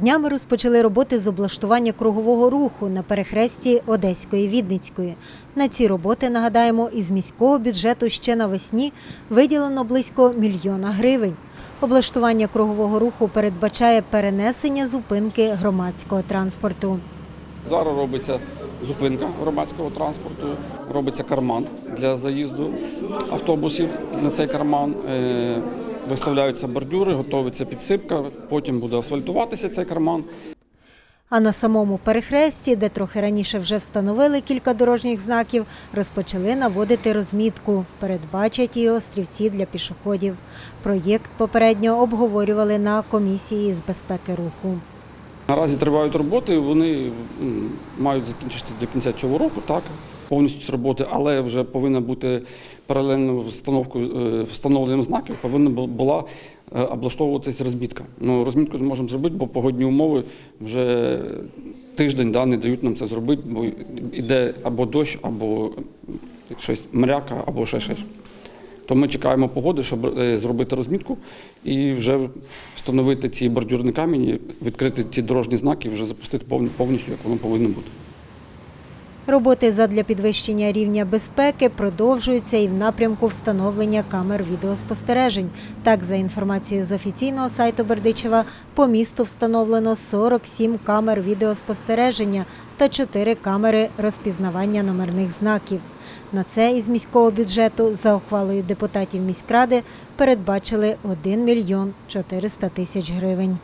Днями розпочали роботи з облаштування кругового руху на перехресті Одеської Відницької. На ці роботи, нагадаємо, із міського бюджету ще навесні виділено близько мільйона гривень. Облаштування кругового руху передбачає перенесення зупинки громадського транспорту. Зараз робиться зупинка громадського транспорту, робиться карман для заїзду автобусів на цей карман. Виставляються бордюри, готується підсипка, потім буде асфальтуватися цей карман. А на самому перехресті, де трохи раніше вже встановили кілька дорожніх знаків, розпочали наводити розмітку. Передбачать і острівці для пішоходів. Проєкт попередньо обговорювали на комісії з безпеки руху. Наразі тривають роботи, вони мають закінчитися до кінця цього року, так, повністю ці роботи, але вже повинна бути паралельно е, встановленням знаків, повинна була е, облаштовуватися розмітка. Ну, розмітку не можемо зробити, бо погодні умови вже тиждень да, не дають нам це зробити, бо йде або дощ, або щось мряка, або ще щось. То ми чекаємо погоди, щоб е, зробити розмітку і вже встановити ці бордюрні камені, відкрити ці дорожні знаки і вже запустити повністю, як воно повинно бути. Роботи задля підвищення рівня безпеки продовжуються і в напрямку встановлення камер відеоспостережень. Так, за інформацією з офіційного сайту Бердичева, по місту встановлено 47 камер відеоспостереження та 4 камери розпізнавання номерних знаків. На це із міського бюджету за ухвалою депутатів міськради передбачили 1 мільйон 400 тисяч гривень.